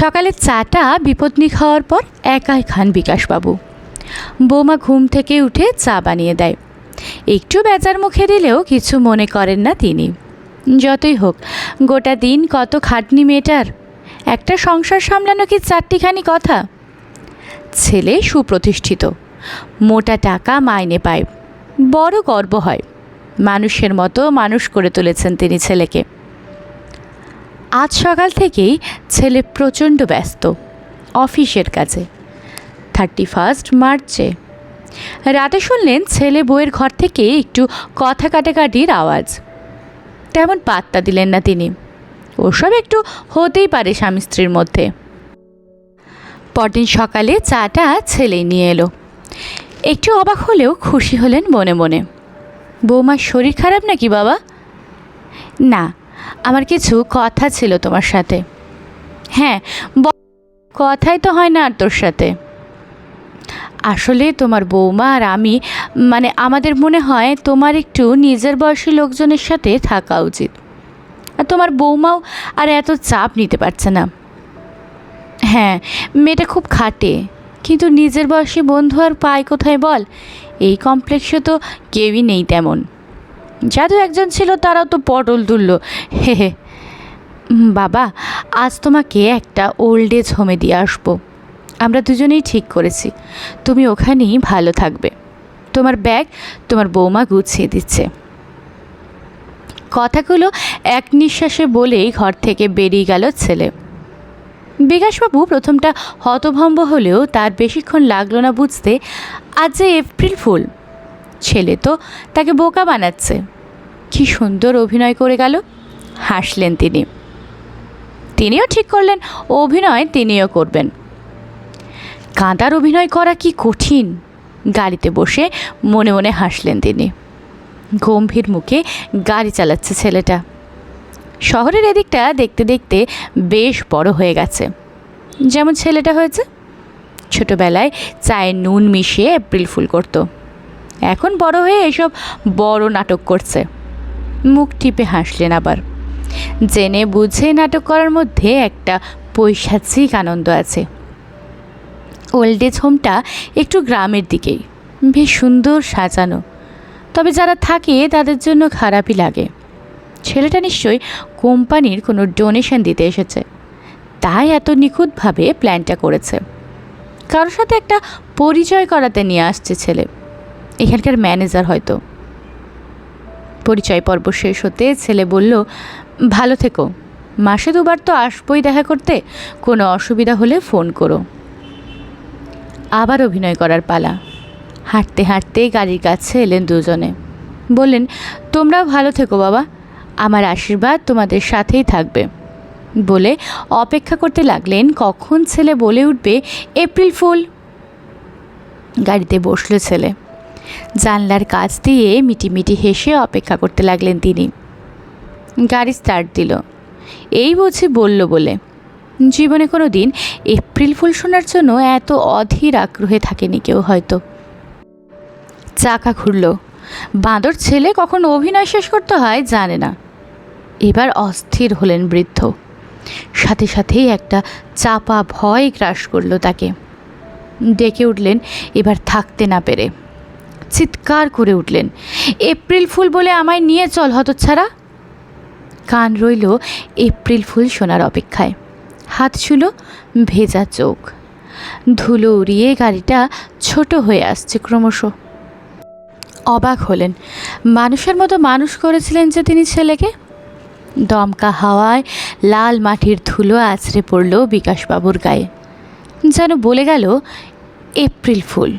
সকালে চাটা বিপত্নি খাওয়ার পর একাই খান বিকাশবাবু। বৌমা ঘুম থেকে উঠে চা বানিয়ে দেয়। একটু বেজার মুখে দিলেও কিছু মনে করেন না তিনি। যতই হোক, গোটা দিন কত খাটনি মেয়েটার? একটা সংসার সামলানো কি চারটিখানি কথা? ছেলে সুপ্রতিষ্ঠিত। মোটা টাকা মাইনে পায়। বড় গর্ব হয়। মানুষের মতো মানুষ করে তুলেছেন তিনি ছেলেকে। আজ সকাল থেকেই ছেলে প্রচণ্ড ব্যস্ত, অফিসের কাজে থার্টি ফার্স্ট মার্চে। রাতে শুনলেন ছেলে বউয়ের ঘর থেকে একটু কথা কাটাকাটির আওয়াজ। তেমন পাত্তা দিলেন না তিনি। ওসব একটু হতেই পারে স্বামী স্ত্রীর মধ্যে। পরদিন সকালে চাটা ছেলেই নিয়ে এলো। একটু অবাক হলেও খুশি হলেন মনে মনে। বৌমার শরীর খারাপ নাকি বাবা? না আমার কিছু কথা ছিল তোমার সাথে। হ্যাঁ কথাই তো হয় না আর তোর সাথে। আসলে তোমার বৌমা আর আমি মানে আমাদের মনে হয় তোমার একটু নিজের বয়সী লোকজনের সাথে থাকা উচিত। আর তোমার বৌমাও আর এত চাপ নিতে পারছে না। হ্যাঁ মেয়েটা খুব খাটে, কিন্তু নিজের বয়সী বন্ধু আর পায় কোথায় বল? এই কমপ্লেক্সে তো কেউই নেই তেমন। যাদু একজন ছিল, তারাও তো পটল তুলল। হে হে। বাবা, আজ তোমাকে একটা ওল্ড এজ হোমে দিয়ে আসব। আমরা দুজনেই ঠিক করেছি। তুমি ওখানেই ভালো থাকবে। তোমার ব্যাগ তোমার বৌমা গুছিয়ে দিচ্ছে। কথাগুলো এক নিঃশ্বাসে বলেই ঘর থেকে বেরিয়ে গেল ছেলে। বিকাশবাবু প্রথমটা হতভম্ব হলেও তার বেশিক্ষণ লাগল না বুঝতে। আজ যে এপ্রিল ফুল। ছেলে তো, তাকে বোকা বানাচ্ছে। কি সুন্দর অভিনয় করে গেল। হাসলেন তিনি। তিনিও ঠিক করলেন, অভিনয় তিনিও করবেন। কাঁদার অভিনয় করা কি কঠিন? গাড়িতে বসে মনে মনে হাসলেন তিনি। গম্ভীর মুখে গাড়ি চালাচ্ছে ছেলেটা। শহরের এদিকটা দেখতে দেখতে বেশ বড় হয়ে গেছে। যেমন ছেলেটা হয়েছে। ছোটবেলায় চায়ে নুন মিশিয়ে এপ্রিল ফুল করতো। এখন বড় হয়ে এসব বড় নাটক করছে। মুখ টিপে হাসলেন আবার। জেনে বুঝে নাটক করার মধ্যে একটা পৈশাচিক আনন্দ আছে। ওল্ড এজ হোমটা একটু গ্রামের দিকেই, বেশ সুন্দর সাজানো। তবে যারা থাকে তাদের জন্য খারাপই লাগে। ছেলেটা নিশ্চয়ই কোম্পানির কোনো ডোনেশন দিতে এসেছে। তাই এত নিখুঁতভাবে প্ল্যানটা করেছে। কারোর সাথে একটা পরিচয় করাতে নিয়ে আসছে ছেলে। এখানকার ম্যানেজার হয়তো। পরিচয় পর্ব শেষ হতে ছেলে বলল, ভালো থেকো। মাসে দুবার তো আসবই দেখা করতে। কোনো অসুবিধা হলে ফোন করো। আবার অভিনয় করার পালা। হাঁটতে হাঁটতে গাড়ির কাছে এলেন দুজনে। বললেন, তোমরাও ভালো থেকো বাবা। আমার আশীর্বাদ তোমাদের সাথেই থাকবে। বলে অপেক্ষা করতে লাগলেন কখন ছেলে বলে উঠবে এপ্রিল ফুল। গাড়িতে বসল ছেলে। জানলার কাছ দিয়ে মিটিমিটি হেসে অপেক্ষা করতে লাগলেন তিনি। গাড়ি স্টার্ট দিল। এই বুঝি বলল বলে, জীবনে কোনো দিন এপ্রিল ফুল শোনার জন্য এত অধীর আগ্রহে থাকেনি কেউ হয়তো চাকা ঘুরল। বাঁদর ছেলে কখন অভিনয় শেষ করতে হয় জানে না। এবার অস্থির হলেন বৃদ্ধ। সাথে সাথেই একটা চাপা ভয় গ্রাস করল তাকে। ডেকে উঠলেন, এবার থাকতে না পেরে। চিৎকার করে উঠলেন। এপ্রিল ফুল বলে আমায় নিয়ে চল হতচ্ছাড়া। কান রইল এপ্রিল ফুল শোনার অপেক্ষায়। হাত ছিল ভেজা চোখ। ধুলো উড়িয়ে গাড়িটা ছোট হয়ে আসছে ক্রমশ। অবাক হলেন। মানুষের মতো মানুষ করেছিলেন যে তিনি ছেলেকে। দমকা হাওয়ায় লাল মাটির ধুলো আছড়ে পড়ল বিকাশবাবুর গায়ে। যেন বলে গেল, এপ্রিল ফুল।